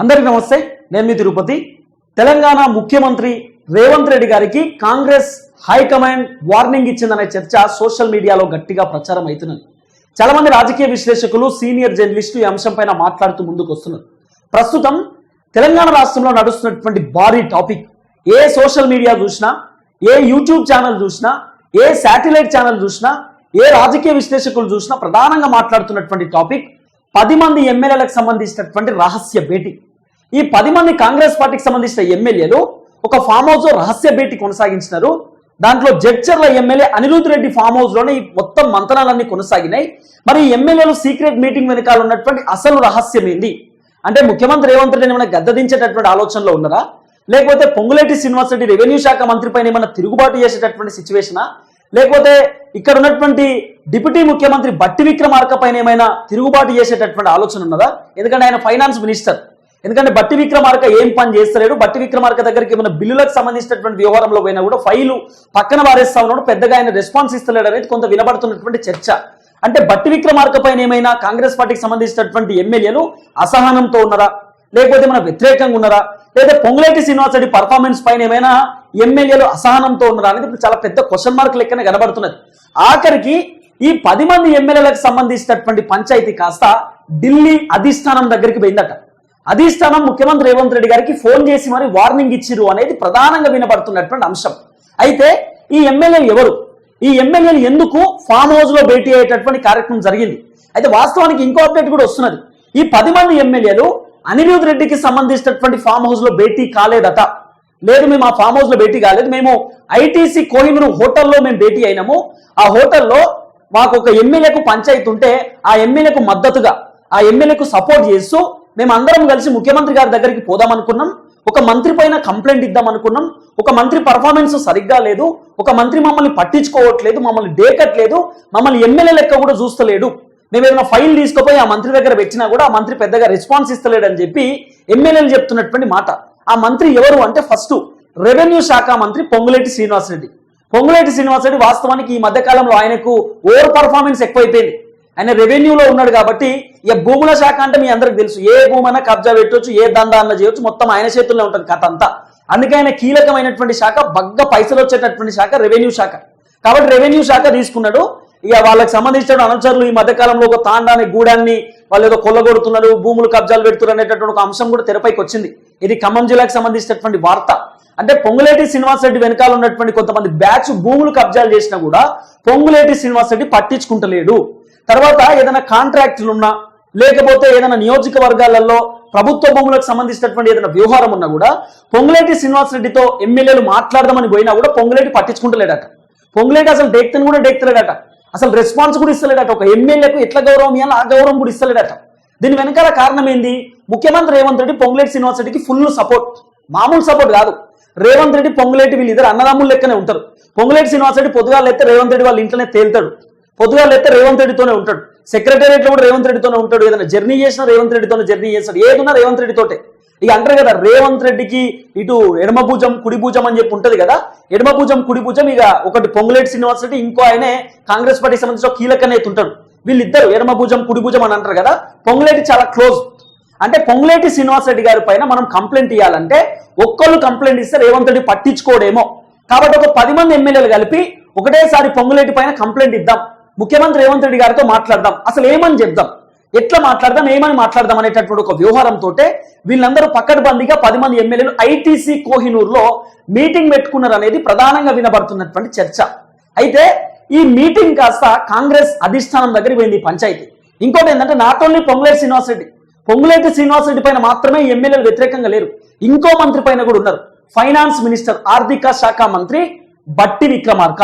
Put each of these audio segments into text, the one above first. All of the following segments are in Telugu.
అందరికీ నమస్తే నేను మీ తిరుపతి. తెలంగాణ ముఖ్యమంత్రి రేవంత్ రెడ్డి గారికి కాంగ్రెస్ హైకమాండ్ వార్నింగ్ ఇచ్చిందనే చర్చ సోషల్ మీడియాలో గట్టిగా ప్రచారం అవుతున్నది. చాలా మంది రాజకీయ విశ్లేషకులు సీనియర్ జర్నలిస్టులు ఈ అంశంపైన మాట్లాడుతూ ముందుకు వస్తున్నారు. ప్రస్తుతం తెలంగాణ రాష్ట్రంలో నడుస్తున్నటువంటి భారీ టాపిక్ ఏ సోషల్ మీడియా చూసినా ఏ యూట్యూబ్ ఛానల్ చూసినా ఏ శాటిలైట్ ఛానల్ చూసినా ఏ రాజకీయ విశ్లేషకులు చూసినా ప్రధానంగా మాట్లాడుతున్నటువంటి టాపిక్ పది మంది ఎమ్మెల్యేలకు సంబంధించినటువంటి రహస్య భేటీ. ఈ పది మంది కాంగ్రెస్ పార్టీకి సంబంధించిన ఎమ్మెల్యేలు ఒక ఫామ్ హౌస్ రహస్య భేటీ కొనసాగించినారు. దాంట్లో జడ్చర్ల ఎమ్మెల్యే అనిరుద్ రెడ్డి ఫామ్ హౌస్లోనే ఈ మొత్తం మంతనాలన్నీ కొనసాగినాయి. మరి ఈ ఎమ్మెల్యేలు సీక్రెట్ మీటింగ్ వెనకాల ఉన్నటువంటి అసలు రహస్యం ఏంది? అంటే ముఖ్యమంత్రి రేవంత్ రెడ్డి ఏమైనా గద్దదించేటటువంటి ఆలోచనలో ఉన్నారా? లేకపోతే పొంగులేటి యూనివర్సిటీ రెవెన్యూ శాఖ మంత్రి పైన ఏమైనా తిరుగుబాటు చేసేటటువంటి సిచ్యువేషనా? లేకపోతే ఇక్కడ ఉన్నటువంటి డిప్యూటీ ముఖ్యమంత్రి బట్టి విక్రమార్క పైన ఏమైనా తిరుగుబాటు చేసేటటువంటి ఆలోచన ఉన్నదా? ఎందుకంటే ఆయన ఫైనాన్స్ మినిస్టర్. ఎందుకంటే బట్టి విక్రమార్క ఏం పని చేస్తలేడు. బట్టి విక్రమార్క దగ్గరికి ఏమైనా బిల్లులకు సంబంధించినటువంటి వ్యవహారంలో పోయినా కూడా ఫైలు పక్కన వారేస్తా ఉన్నాడు. పెద్దగా ఆయన రెస్పాన్స్ ఇస్తలేడు అనేది కొంత వినబడుతున్నటువంటి చర్చ. అంటే బట్టి విక్రమార్క పైన ఏమైనా కాంగ్రెస్ పార్టీకి సంబంధించినటువంటి ఎమ్మెల్యేలు అసహనంతో ఉన్నారా? లేకపోతే మన వ్యతిరేకంగా ఉన్నారా? లేదా పొంగులేటి శ్రీనివాసరెడ్డి పర్ఫార్మెన్స్ పైన ఏమైనా ఎమ్మెల్యేలు అసహనంతో ఉన్నారా అనేది ఇప్పుడు చాలా పెద్ద క్వశ్చన్ మార్క్ లెక్కనే కనబడుతున్నది. ఆఖరికి ఈ పది మంది ఎమ్మెల్యేలకు సంబంధించినటువంటి పంచాయతీ కాస్త ఢిల్లీ అధిష్టానం దగ్గరికి పోయిందట. అధిష్టానం ముఖ్యమంత్రి రేవంత్ రెడ్డి గారికి ఫోన్ చేసి మరి వార్నింగ్ ఇచ్చిరు అనేది ప్రధానంగా వినబడుతున్నటువంటి అంశం. అయితే ఈ ఎమ్మెల్యేలు ఎవరు? ఈ ఎమ్మెల్యేలు ఎందుకు ఫామ్ హౌస్లో భేటీ అయ్యేటటువంటి కార్యక్రమం జరిగింది? అయితే వాస్తవానికి ఇంకో అప్డేట్ కూడా వస్తున్నది. ఈ పది మంది ఎమ్మెల్యేలు అనిరుద్ రెడ్డికి సంబంధించినటువంటి ఫామ్ హౌస్లో భేటీ కాలేదట. లేదు మేము ఆ ఫామ్ హౌస్లో భేటీ కాలేదు. మేము ఐటీసీ కోహిమూరు హోటల్లో మేము భేటీ అయినాము. ఆ హోటల్లో మాకు ఒక ఎమ్మెల్యేకు పంచాయతీ ఉంటే ఆ ఎమ్మెల్యేకు మద్దతుగా ఆ ఎమ్మెల్యేకు సపోర్ట్ చేస్తూ మేము అందరం కలిసి ముఖ్యమంత్రి గారి దగ్గరికి పోదాం అనుకున్నాం ఒక మంత్రి పైన కంప్లైంట్ ఇద్దాం అనుకున్నాం ఒక మంత్రి పర్ఫార్మెన్స్ సరిగ్గా లేదు. ఒక మంత్రి మమ్మల్ని పట్టించుకోవట్లేదు మమ్మల్ని డేకట్లేదు మమ్మల్ని ఎమ్మెల్యే లెక్క కూడా చూస్తలేడు. మేము ఏదైనా ఫైల్ తీసుకుపోయి ఆ మంత్రి దగ్గర పెట్టినా కూడా ఆ మంత్రి పెద్దగా రెస్పాన్స్ ఇస్తలేడు అని చెప్పి ఎమ్మెల్యేలు చెప్తున్నటువంటి మాట. ఆ మంత్రి ఎవరు అంటే ఫస్ట్ రెవెన్యూ శాఖ మంత్రి పొంగులేటి శ్రీనివాసరెడ్డి. పొంగులేటి శ్రీనివాసరెడ్డి వాస్తవానికి ఈ మధ్య కాలంలో ఆయనకు ఓవర్ పర్ఫార్మెన్స్ ఎక్కువైపోయింది. ఆయన రెవెన్యూలో ఉన్నాడు కాబట్టి ఇక భూముల శాఖ అంటే మీ అందరికి తెలుసు. ఏ భూమైనా కబ్జా పెట్టవచ్చు ఏ దందా అన్న చేయొచ్చు మొత్తం ఆయన చేతుల్లో ఉంటుంది కథ అంతా. అందుకే ఆయన కీలకమైనటువంటి శాఖ బగ్గ పైసలు వచ్చేటటువంటి శాఖ రెవెన్యూ శాఖ. కాబట్టి రెవెన్యూ శాఖ తీసుకున్నాడు. ఇక వాళ్ళకి సంబంధించిన అనుచరులు ఈ మధ్యకాలంలో ఒక తాండాన్ని గూడాన్ని వాళ్ళు ఏదో కొల్లగొడుతున్నారు భూములు కబ్జాలు పెడుతున్నారు అనేటటువంటి ఒక అంశం కూడా తెరపైకి వచ్చింది. ఇది ఖమ్మం జిల్లాకు సంబంధించినటువంటి వార్త. అంటే పొంగులేటి శ్రీనివాస్ రెడ్డి వెనకాల ఉన్నటువంటి కొంతమంది బ్యాచ్ భూములు కబ్జాలు చేసినా కూడా పొంగులేటి శ్రీనివాస్ రెడ్డి పట్టించుకుంటలేడు. తర్వాత ఏదైనా కాంట్రాక్టులు ఉన్నా లేకపోతే ఏదైనా నియోజకవర్గాలలో ప్రభుత్వ భూములకు సంబంధించినటువంటి ఏదైనా వ్యవహారం ఉన్నా కూడా పొంగులేటి శ్రీనివాస్ రెడ్డితో ఎమ్మెల్యేలు మాట్లాడదామని పోయినా కూడా పొంగులేటి పట్టించుకుంటలేడట. పొంగులేటి అసలు డేక్తను కూడా డేక్తలేడట. అసలు రెస్పాన్స్ కూడా ఇస్తలేడట. ఒక ఎమ్మెల్యేకు ఎట్లా గౌరవం ఇవ్వాలి ఆ గౌరవం కూడా ఇస్తలేడట. దీని వెనకాల కారణం ఏంది? ముఖ్యమంత్రి రేవంత్ రెడ్డి పొంగులేటి శ్రీనివాస్ రెడ్డికి ఫుల్ సపోర్ట్ మామూలు సపోర్ట్ కాదు. రేవంత్ రెడ్డి పొంగులేటి వీళ్ళు ఇద్దరు అన్నదమ్ములు లెక్కనే ఉంటారు. పొంగులేటి శ్రీనివాస్ రెడ్డి పొద్దుగాలు అయితే రేవంత్ రెడ్డి వాళ్ళ ఇంట్లోనే తేలుతాడు. పొద్దుగా అయితే రేవంత్ రెడ్డితోనే ఉంటాడు. సెక్రటేరియట్లో కూడా రేవంత్ రెడ్డితోనే ఉంటాడు. ఏదైనా జర్నీ చేసినా రేవంత్ రెడ్డితోనే జర్నీ చేస్తాడు. ఏదున్నా రేవంత్ రెడ్డితోటే. ఇక అంటారు కదా రేవంత్ రెడ్డికి ఇటు ఎడమ భుజం కుడి భుజం అని చెప్పి ఉంటది కదా ఎడమ భుజం కుడి భుజం ఇక ఒకటి పొంగులేటి శ్రీనివాస్ రెడ్డి ఇంకో ఆయనే కాంగ్రెస్ పార్టీకి సంబంధించిన కీలక నేత ఉంటాడు. వీళ్ళిద్దరు ఎడమ భుజం కుడి భుజం అని అంటారు కదా పొంగులేటి చాలా క్లోజ్. అంటే పొంగులేటి శ్రీనివాస్ రెడ్డి గారి పైన మనం కంప్లైంట్ ఇవ్వాలంటే ఒక్కళ్ళు కంప్లైంట్ ఇస్తే రేవంత్ రెడ్డి పట్టించుకోడేమో. కాబట్టి ఒక పది మంది ఎమ్మెల్యేలు కలిపి ఒకటేసారి పొంగులేటి పైన కంప్లైంట్ ఇద్దాం. ముఖ్యమంత్రి రేవంత్ రెడ్డి గారితో మాట్లాడదాం. అసలు ఏమని చెప్దాం? ఎట్లా మాట్లాడదాం? ఏమని మాట్లాడదాం అనేటటువంటి ఒక వ్యవహారంతో వీళ్ళందరూ పక్కడబందిగా పది మంది ఎమ్మెల్యేలు ఐటీసీ కోహినూర్లో మీటింగ్ పెట్టుకున్నారు అనేది ప్రధానంగా వినబడుతున్నటువంటి చర్చ. అయితే ఈ మీటింగ్ కాస్త కాంగ్రెస్ అధిష్టానం దగ్గర పోయింది ఈ పంచాయతీ. ఇంకోటి ఏంటంటే నాట్ ఓన్లీ పొంగులేటి శ్రీనివాస్ రెడ్డి పొంగులేటి శ్రీనివాస్ రెడ్డి పైన మాత్రమే ఎమ్మెల్యేలు వ్యతిరేకంగా లేరు. ఇంకో మంత్రి పైన కూడా ఉన్నారు. ఫైనాన్స్ మినిస్టర్ ఆర్థిక శాఖ మంత్రి బట్టి విక్రమార్క.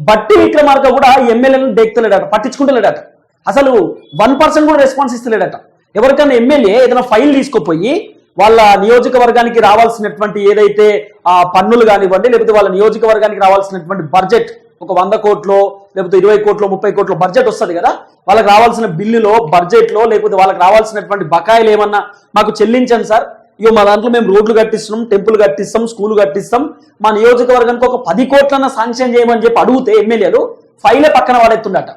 బట్టి విక్రమార్క కూడా ఎమ్మెల్యేలను దేక్తలేడట పట్టించుకుంటలేడట. అసలు వన్ పర్సెంట్ కూడా రెస్పాన్స్ ఇస్తలేడట. ఎవరికైనా ఎమ్మెల్యే ఏదైనా ఫైల్ తీసుకుపోయి వాళ్ళ నియోజకవర్గానికి రావాల్సినటువంటి ఏదైతే ఆ పన్నులు కానివ్వండి లేకపోతే వాళ్ళ నియోజకవర్గానికి రావాల్సినటువంటి బడ్జెట్ ఒక వంద కోట్లో లేకపోతే ఇరవై కోట్లో ముప్పై కోట్లో బడ్జెట్ వస్తుంది కదా? వాళ్ళకి రావాల్సిన బిల్లులో బడ్జెట్లో లేకపోతే వాళ్ళకి రావాల్సినటువంటి బకాయిలు ఏమన్నా మాకు చెల్లించండి సార్. ఇగో మా దాంట్లో మేము రోడ్లు కట్టిస్తున్నాం టెంపుల్ కట్టిస్తాం స్కూల్ కట్టిస్తాం. మా నియోజకవర్గానికి ఒక పది కోట్లన్న శాంక్షన్ చేయమని చెప్పి అడిగితే ఎమ్మెల్యేలు ఫైలే పక్కన పడేస్తుండట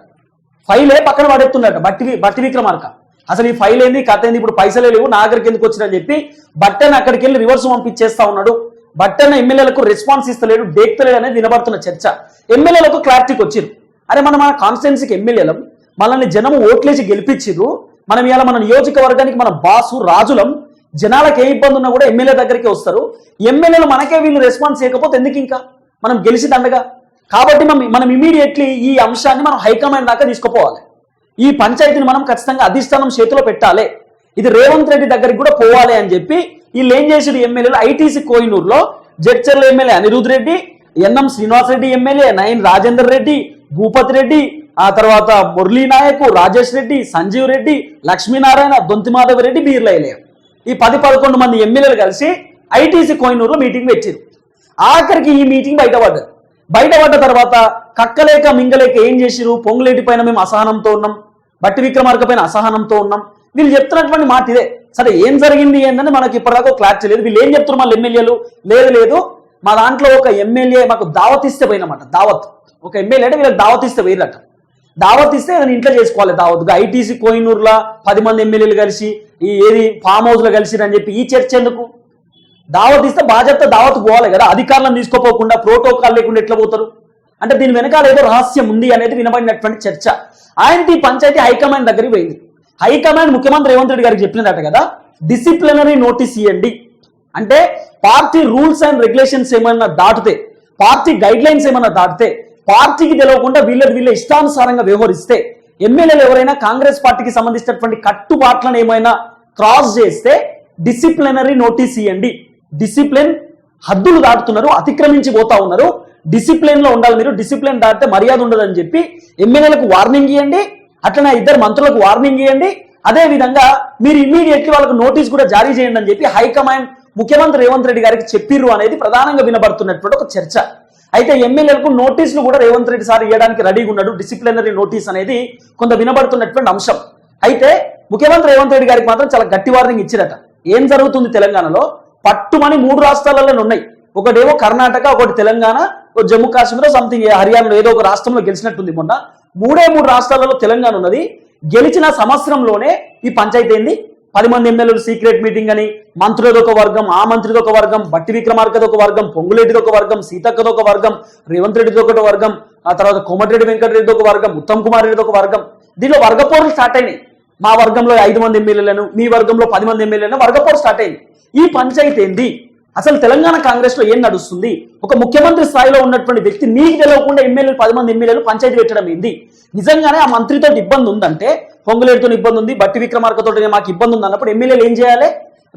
ఫైలే పక్కన పడేస్తుండట బట్టి బట్టి విక్రమార్క. అసలు ఈ ఫైల్ ఏంది కథ ఏంది ఇప్పుడు పైసలే లేవు నా దగ్గరికి ఎందుకు వచ్చిరని చెప్పి బట్టన్ అక్కడికి వెళ్ళి రివర్స్ పంపించేస్తా ఉన్నాడు. బట్టన్ ఎమ్మెల్యేలకు రెస్పాన్స్ ఇస్తలేడు డేక్తలేడు అనేది వినబడుతున్న చర్చ. ఎమ్మెల్యేలకు క్లారిటీకి వచ్చిరు. అరే మనం మన కాన్స్టిట్యున్సీకి ఎమ్మెల్యేలం మనల్ని జనం ఓట్లేసి గెలిపించిర్రు మనం ఇవాళ మన నియోజకవర్గానికి మన బాసు రాజులం జనాలకు ఏ ఇబ్బంది ఉన్నా కూడా ఎమ్మెల్యే దగ్గరికి వస్తారు. ఎమ్మెల్యేలు మనకే వీళ్ళు రెస్పాన్స్ చేయకపోతే ఎందుకు ఇంకా? మనం గెలిచి దండగా కాబట్టి మనం మనం ఇమీడియట్లీ ఈ అంశాన్ని మనం హైకమాండ్ దాకా తీసుకుపోవాలి. ఈ పంచాయతీని మనం ఖచ్చితంగా అధిష్టానం చేతిలో పెట్టాలి. ఇది రేవంత్ రెడ్డి దగ్గరికి కూడా పోవాలి అని చెప్పి వీళ్ళు ఏం చేసారు ఎమ్మెల్యేలు ITC కోయినూరులో Jadcherla MLA Anirudh Reddy NM Srinivas Reddy MLA Nayan Rajender Reddy Bhupathi Reddy ఆ తర్వాత మురళీ నాయక్ రాజేష్ రెడ్డి సంజీవ్ రెడ్డి లక్ష్మీనారాయణ దొంతిమాధవ రెడ్డి బీర్లయ్యలే ఈ పది పదకొండు మంది ఎమ్మెల్యేలు కలిసి ఐటీసీ కోయినూరులో మీటింగ్ పెట్టారు ఆఖరికి ఈ మీటింగ్ బయటపడ్డది. బయటపడ్డ తర్వాత కక్కలేక మింగలేక ఏం చేసిరు పొంగులేటి పైన మేము అసహనంతో ఉన్నాం. బట్టి విక్రమార్క పైన అసహనంతో ఉన్నాం. వీళ్ళు చెప్తున్నటువంటి మాట ఇదే. సరే ఏం జరిగింది ఏంటని మనకి ఇప్పటిదాకా క్లారిటీ లేదు. వీళ్ళు ఏం చెప్తున్నారు మళ్ళీ ఎమ్మెల్యేలు? లేదు లేదు. మా దాంట్లో ఒక ఎమ్మెల్యే మాకు దావత్ ఇస్తే పోయినమాట. దావత్. ఒక ఎమ్మెల్యే అంటే వీళ్ళకి దావత్ ఇస్తే పోయినట్టు దావత్ ఇస్తే నేను ఇంట్లో చేసుకోవాలి దావత్గా. ఐటీసీ కోయినూరులో పది మంది ఎమ్మెల్యేలు కలిసి ఈ ఏది ఫామ్ హౌస్లో కలిసి అని చెప్పి ఈ చర్చ ఎందుకు? దావత్ ఇస్తే బాధ్యత దావత్ పోవాలి కదా. అధికారులను తీసుకోపోకుండా ప్రోటోకాల్ లేకుండా ఎట్లా పోతారు? అంటే దీని వెనకాల ఏదో రహస్యం ఉంది అనేది వినబడినటువంటి చర్చ. ఆయనకి ఈ పంచాయతీ హైకమాండ్ దగ్గరికి పోయింది. హైకమాండ్ ముఖ్యమంత్రి రేవంత్ రెడ్డి గారికి చెప్పినదట కదా డిసిప్లినరీ నోటీస్ ఇవ్వండి అంటే పార్టీ రూల్స్ అండ్ రెగ్యులేషన్స్ ఏమైనా దాటితే పార్టీ గైడ్ లైన్స్ ఏమైనా దాటితే పార్టీకి తెలియకుండా వీళ్ళది వీళ్ళ ఇష్టానుసారంగా వ్యవహరిస్తే ఎమ్మెల్యేలు ఎవరైనా కాంగ్రెస్ పార్టీకి సంబంధించినటువంటి కట్టుబాట్లను ఏమైనా క్రాస్ చేస్తే డిసిప్లినరీ నోటీస్ ఇవ్వండి డిసిప్లిన్ హద్దులు దాటుతున్నారు అతిక్రమించి పోతా ఉన్నారు. డిసిప్లిన్లో ఉండాలి మీరు డిసిప్లిన్ దాటితే మర్యాద ఉండదని చెప్పి ఎమ్మెల్యేలకు వార్నింగ్ ఇవ్వండి అట్లనే ఇద్దరు మంత్రులకు వార్నింగ్ ఇవ్వండి అదే విధంగా మీరు ఇమీడియట్లీ వాళ్ళకు నోటీస్ కూడా జారీ చేయండి అని చెప్పి హైకమాండ్ ముఖ్యమంత్రి రేవంత్ రెడ్డి గారికి చెప్పిర్రు అనేది ప్రధానంగా వినబడుతున్నటువంటి ఒక చర్చ. అయితే ఎమ్మెల్యేలకు నోటీసులు కూడా రేవంత్ రెడ్డి సార్ ఇవ్వడానికి రెడీగా ఉన్నాడు. డిసిప్లినరీ నోటీస్ అనేది కొంత వినబడుతున్నటువంటి అంశం. అయితే ముఖ్యమంత్రి రేవంత్ రెడ్డి గారికి మాత్రం చాలా గట్టి వార్నింగ్ ఇచ్చిరట. ఏం జరుగుతుంది తెలంగాణలో? పట్టుమని మూడు రాష్ట్రాలలో ఉన్నాయి. ఒకటేమో కర్ణాటక ఒకటి తెలంగాణ ఒక జమ్మూ కాశ్మీర్ సంథింగ్ హర్యానాలో ఏదో ఒక రాష్ట్రంలో గెలిచినట్టుంది మొన్న. మూడే మూడు రాష్ట్రాలలో తెలంగాణ ఉన్నది. గెలిచిన సంవత్సరంలోనే ఈ పంచాయతీ ఏంది పది మంది ఎమ్మెల్యేలు సీక్రెట్ మీటింగ్ అని మంత్రులది ఒక వర్గం ఆ మంత్రిది ఒక వర్గం బట్టి విక్రమార్కది ఒక వర్గం పొంగులేటిది ఒక వర్గం సీతక్కది ఒక వర్గం రేవంత్ రెడ్డిది ఒకటి వర్గం ఆ తర్వాత కోమటిరెడ్డి వెంకటరెడ్డి ఒక వర్గం ఉత్తమ్ కుమార్ రెడ్డిది ఒక వర్గం. దీనిలో వర్గపోరులు స్టార్ట్ అయినాయి. మా వర్గంలో ఐదు మంది ఎమ్మెల్యేలను మీ వర్గంలో పది మంది ఎమ్మెల్యేలను వర్గపోరు స్టార్ట్ అయింది ఈ పంచాయతీ ఏంది? అసలు తెలంగాణ కాంగ్రెస్లో ఏం నడుస్తుంది? ఒక ముఖ్యమంత్రి స్థాయిలో ఉన్నటువంటి వ్యక్తి నీకు తెలవకుండా ఎమ్మెల్యేలు పది మంది ఎమ్మెల్యేలు పంచాయతీ పెట్టడం ఏంది? నిజంగానే ఆ మంత్రితో ఇబ్బంది ఉందంటే పొంగులేటితో ఇబ్బంది ఉంది. బట్టి విక్రమార్కతో మాకు ఇబ్బంది ఉంది అన్నప్పుడు ఎమ్మెల్యేలు ఏం చేయాలి?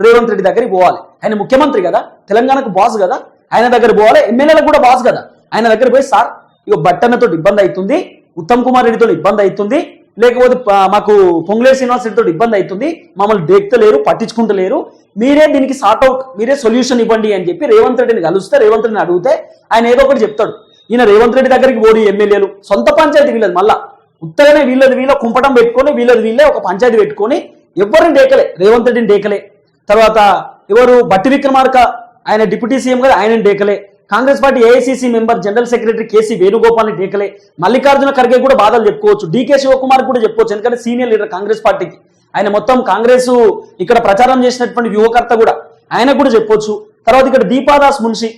రేవంత్ రెడ్డి దగ్గరికి పోవాలి. ఆయన ముఖ్యమంత్రి కదా. తెలంగాణకు బాస్ కదా. ఆయన దగ్గర పోవాలి. ఎమ్మెల్యేలకు కూడా బాస్ కదా. ఆయన దగ్గర పోయి సార్ ఇక బట్టన్నతో ఇబ్బంది అవుతుంది ఉత్తమ్ కుమార్ రెడ్డితో ఇబ్బంది అవుతుంది లేకపోతే మాకు పొంగులే శ్రీనివాస్ రెడ్డితో ఇబ్బంది అవుతుంది మమ్మల్ని దేక్తలేరు పట్టించుకుంటలేరు. మీరే దీనికి సార్ట్అవుట్ మీరే సొల్యూషన్ ఇవ్వండి అని చెప్పి రేవంత్ రెడ్డిని కలిస్తే రేవంత్ రెడ్డిని అడిగితే ఆయన ఏదో ఒకటి చెప్తాడు. ఈయన రేవంత్ రెడ్డి దగ్గరికి పోడు ఎమ్మెల్యేలు. సొంత పంచాయతీ వీళ్ళది మళ్ళా. ఉత్తగానే వీళ్ళది వీళ్ళ కుంపటం పెట్టుకొని వీళ్ళది వీళ్ళే ఒక పంచాయతీ పెట్టుకొని ఎవరిని డేకలే రేవంత్ రెడ్డిని డేకలే. తర్వాత ఎవరు బట్టి విక్రమార్క ఆయన డిప్యూటీ సీఎం గారు ఆయనని డేకలే. Congress party AICC member general secretary KC వేణుగోపాల్ని డేకలే. మల్లికార్జున ఖర్గే కూడా బాధలు చెప్పుకోవచ్చు. డీకే శివకుమార్ కూడా చెప్పుకోవచ్చు. ఎందుకంటే సీనియర్ లీడర్ కాంగ్రెస్ పార్టీకి. ఆయన మొత్తం కాంగ్రెస్ ఇక్కడ ప్రచారం చేసినటువంటి వ్యూహకర్త కూడా. ఆయన కూడా చెప్పొచ్చు తర్వాత ఇక్కడ దీపాదాస్ మున్షి.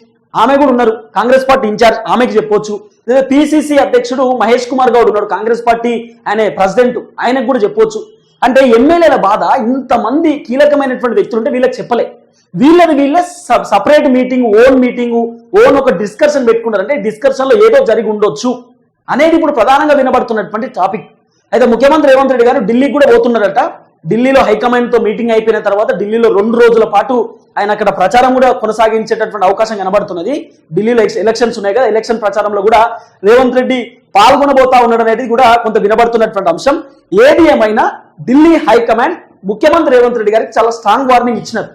ఆమె కూడా ఉన్నారు. కాంగ్రెస్ పార్టీ ఇన్ఛార్జ్ ఆమెకి చెప్పొచ్చు. లేదా పిసిసి అధ్యక్షుడు మహేష్ కుమార్ గౌడ్ ఉన్నాడు. కాంగ్రెస్ పార్టీ ఆయన ప్రెసిడెంట్ ఆయనకు కూడా చెప్పొచ్చు. అంటే ఎమ్మెల్యేల బాధ ఇంతమంది కీలకమైనటువంటి వ్యక్తులు ఉంటే వీళ్ళకి చెప్పలే. వీళ్ళది వీళ్ళ separate meeting own meeting own ఒక డిస్కషన్ పెట్టుకున్నారు అంటే డిస్కషన్లో ఏదో జరిగి ఉండొచ్చు అనేది ఇప్పుడు ప్రధానంగా వినబడుతున్నటువంటి టాపిక్. అయితే ముఖ్యమంత్రి రేవంత్ రెడ్డి గారు ఢిల్లీకి కూడా పోతున్నారట. ఢిల్లీలో హైకమాండ్తో మీటింగ్ అయిపోయిన తర్వాత ఢిల్లీలో రెండు రోజుల పాటు ఆయన అక్కడ ప్రచారం కూడా కొనసాగించేటటువంటి అవకాశం కనబడుతున్నది. ఢిల్లీలో ఎలక్షన్స్ ఉన్నాయి కదా ఎలక్షన్ ప్రచారంలో కూడా రేవంత్ రెడ్డి పాల్గొనబోతా ఉండడం అనేది కూడా కొంత వినబడుతున్నటువంటి అంశం. ఏది ఏమైనా ఢిల్లీ హైకమాండ్ ముఖ్యమంత్రి రేవంత్ రెడ్డి గారికి చాలా స్ట్రాంగ్ వార్నింగ్ ఇచ్చినారు.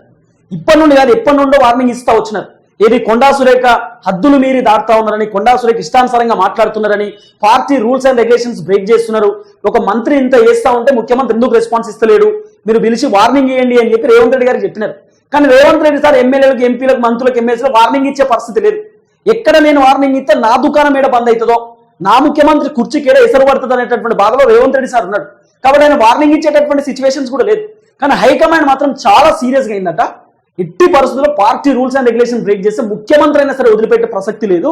ఇప్పటి నుండి కాదు ఎప్పటి నుండో వార్నింగ్ ఇస్తా వచ్చినారు. ఏది కొండా సురేఖ హద్దులు మీరి దాటుతా ఉన్నారని కొండా సురేఖ ఇష్టానుసారంగా మాట్లాడుతున్నారని party rules and regulations break చేస్తున్నారు. ఒక మంత్రి ఇంత వేస్తా ఉంటే ముఖ్యమంత్రి ఎందుకు రెస్పాన్స్ ఇస్తలేడు? మీరు పిలిచి వార్నింగ్ ఇవ్వండి అని చెప్పి రేవంత్ రెడ్డి గారు చెప్పినారు. కానీ రేవంత్ రెడ్డి సార్ ఎమ్మెల్యేలకు ఎంపీలకు మంత్రులకు ఎమ్మెల్యేలకు వార్నింగ్ ఇచ్చే పరిస్థితి లేదు. ఎక్కడ నేను వార్నింగ్ ఇస్తే నా దుకాణం ఏడ బంద్ అవుతుందో నా ముఖ్యమంత్రి కుర్చీకేడ ఎసరు పడుతుంది అనేటటువంటి బాధలో రేవంత్ రెడ్డి సార్ ఉన్నాడు. కాబట్టి ఆయన వార్నింగ్ ఇచ్చేటటువంటి సిచ్యువేషన్స్ కూడా లేదు. కానీ హైకమాండ్ మాత్రం చాలా సీరియస్గా అయిందట. ఎట్టి పరిస్థితుల్లో party rules and regulation break చేస్తే ముఖ్యమంత్రి అయినా సరే వదిలిపెట్టే ప్రసక్తి లేదు.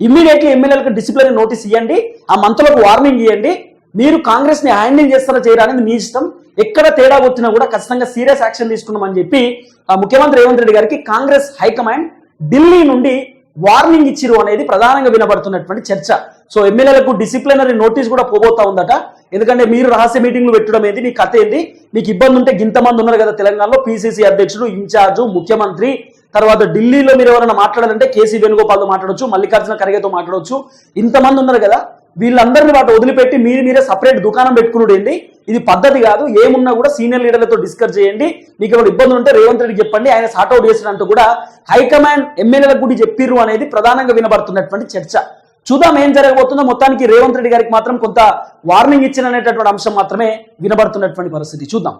ఇమ్మీడియట్లీ ఎమ్మెల్యేలకు డిసిప్లినరీ నోటీస్ ఇవ్వండి ఆ మంత్రులకు వార్నింగ్ ఇవ్వండి మీరు కాంగ్రెస్ని హ్యాండిల్ చేస్తారా చేయరా అనేది మీ ఇష్టం. ఎక్కడ తేడా వచ్చినా కూడా ఖచ్చితంగా సీరియస్ యాక్షన్ తీసుకున్నామని చెప్పి ఆ ముఖ్యమంత్రి రేవంత్ రెడ్డి గారికి కాంగ్రెస్ హైకమాండ్ ఢిల్లీ నుండి వార్నింగ్ ఇచ్చిరు అనేది ప్రధానంగా వినబడుతున్నటువంటి చర్చ. సో ఎమ్మెల్యేలకు డిసిప్లినరీ నోటీస్ కూడా పోబోతా ఉందట. ఎందుకంటే మీరు రహస్య మీటింగ్లు పెట్టడం ఏంది? మీ కథ ఏంది? మీకు ఇబ్బంది ఉంటే ఇంతమంది ఉన్నారు కదా తెలంగాణలో. పిసిసి అధ్యక్షుడు ఇన్ఛార్జు ముఖ్యమంత్రి తర్వాత ఢిల్లీలో మీరు ఎవరైనా మాట్లాడాలంటే కేసీ వేణుగోపాల్తో మాట్లాడవచ్చు మల్లికార్జున ఖర్గేతో మాట్లాడవచ్చు ఇంతమంది ఉన్నారు కదా. వీళ్ళందరినీ వాటి వదిలిపెట్టి మీరు మీరే సపరేట్ దుకాణం పెట్టుకున్నాడు ఏంటి ఇది పద్ధతి కాదు. ఏమున్నా కూడా సీనియర్ లీడర్లతో డిస్కస్ చేయండి. మీకు ఏమైనా ఇబ్బందులు ఉంటే రేవంత్ రెడ్డి చెప్పండి. ఆయన సార్ట్అవుట్ చేసినట్టు కూడా హైకమాండ్ ఎమ్మెల్యేలకు కూడా చెప్పిర్రు అనేది ప్రధానంగా వినబడుతున్నటువంటి చర్చ. చూద్దాం ఏం జరగబోతుందో. మొత్తానికి రేవంత్ రెడ్డి గారికి మాత్రం కొంత వార్నింగ్ ఇచ్చిన అనేటటువంటి అంశం మాత్రమే వినబడుతున్నటువంటి పరిస్థితి. చూద్దాం.